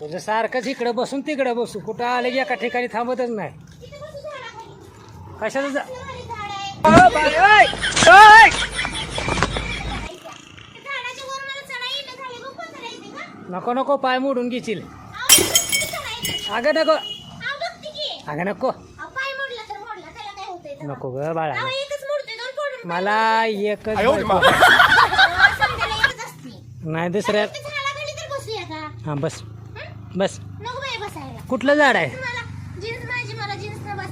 तुझं सारखंच इकडं बसून तिकडं बसू कुठं आले की एका ठिकाणी थांबतच नाही इथे बसू झाडाखाली. कशाचं जा? नको नको पाय मोडून घेशील. अगं नको. अगं नको अहो, पाय मोडला तर मोडला, त्याला काय होतंय तेव्हा? नको ग बाळा अहो, एकच मोडतोय, दोन फोडून मला एकच. नाही दुसऱ्या? हा बस? बस नको बाई बसायला. कुठलं झाड आहे मला जीन्स माझी मला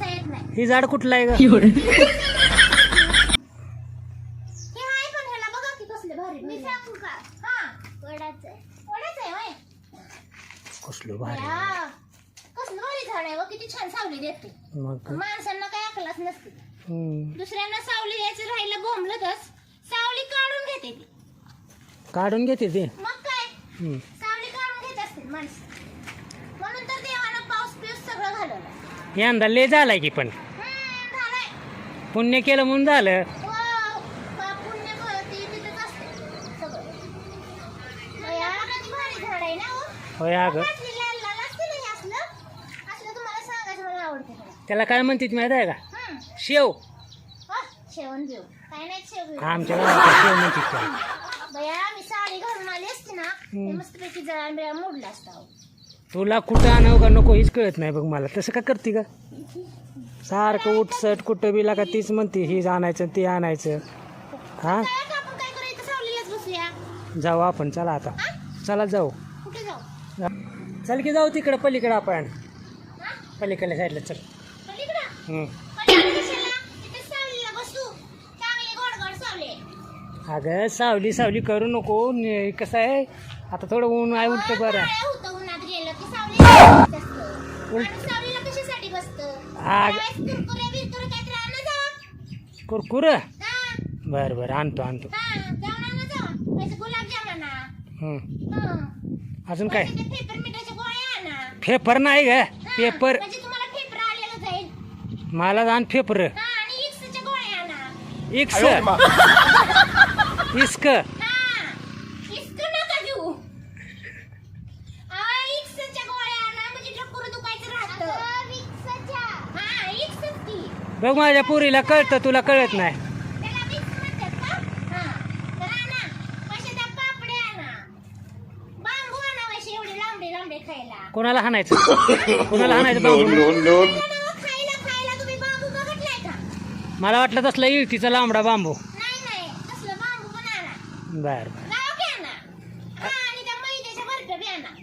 येत नाही. ही झाड कुठलं आहे ग हे आहे पण ह्याला बघा की कसले भारी भारी. हा. वडाचं आहे. वडाचं आहे होय? कसलं भारी या. कसलं भारी झाड आहे व किती छान सावली देते मग माणसांना काय अकलाच नसते हम्म. दुसऱ्यांना सावली द्यायचं राहिलं बोंबलतच सावली काढून घेते ती काढून घेते ते मग काय हम्म. सावली काढून घेत असते माणसं म्हणून तर देवानं पाऊस पिऊस सगळं घालवलं. यंदा लय झालाय की पण. हम्म, झालंय. पुण्य केलं म्हणून झालं. वाव, पा- पुण्य क- ती तिथंच असते सगळं. बया, किती भारी झाड आहे ना हो. होय अगं असली लाल लाल असते ना हे असलं असलं तुम्हाला सांगायचं मला आवडते मला. त्याला काय म्हणतात माहिती आहे का? हम्म. शेव. हा, शेवण देऊ काय नाही शेव आमच्या गावात शेव म्हणतात त्याला. बया मी साडी घालून आली असते ना ते मस्तपैकी जळा बिळा मोडला असता. तुला कुठं आणावं का नको हीच कळत नाही बघ मला. तसं का करते का सारखं उठसट कुठं बिला का तीच म्हणते हीच आणायचं ते आणायचं. हा? जाऊ आपण चला आता. चला जाऊ. चल की जाऊ तिकडं पलीकडं आपण. पलीकडल्या साईडला चल. अगं सावली सावली करू नको. कसं आहे? आता थोडं ऊन आहे उठतं बरं कुरकुरे? हा, बरं बरं आणतो आणतो. अजून काय. पेपर नाही ग. पेपर. म्हणजे तुम्हाला पेपर. आलेलं जाईल मला जाण हा आणा. इक्स इस्क इस्क बघ माझ्या पुरीला कळतं तुला कळत नाही. हा. कोणाला हाणायचं? कोणाला हाणायचं बांबू? खायला खायला खायला तुम्ही बांबू बघितलाय का? मला वाटलं तसला इळतीचा लांबडा बांबू. नाही नाही. तसलं बांबू पण आणा. बर बर. गाव बी आणा हा आणि त्या मैद्याच्या बर्फ्या बी आणा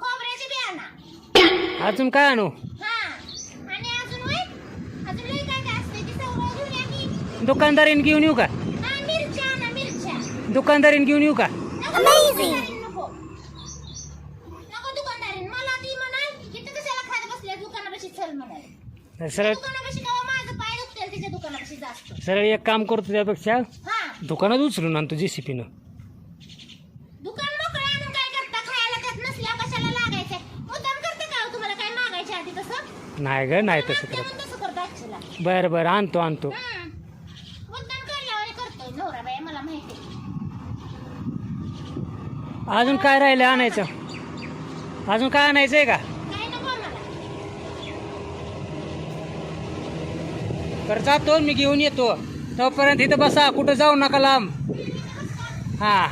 खोबऱ्याचे बी आणा अजून काय आणू हा आणि अजून होय अजून लई काय काय असते ती सगळं घेऊन या की दुकानदारीने घेऊन येऊ का? दुकानदारीने घेऊन येऊ का? सरळ सरळ एक काम करतो त्यापेक्षा हा. दुकानात उचलून आणतो जेसीपीनं. दुकान मोकळं आणून काय करता? खायला त्यात नसल्या कशाला लागायचंय? मुद्दाम करते का हो तुम्हाला? काय मागायच्या आधी तसं? नाही ग नाही तसं करत. बरं बरं आणतो आणतो मुद्दाम करल्यावर करतोय नवरा बाई मला माहिती अजून काय राहिलं आणायचं? अजून काय आणायचं आहे का तर जातो मी घेऊन येतो. तोपर्यंत इथं बसा कुठं जाऊ नका लांब. हां.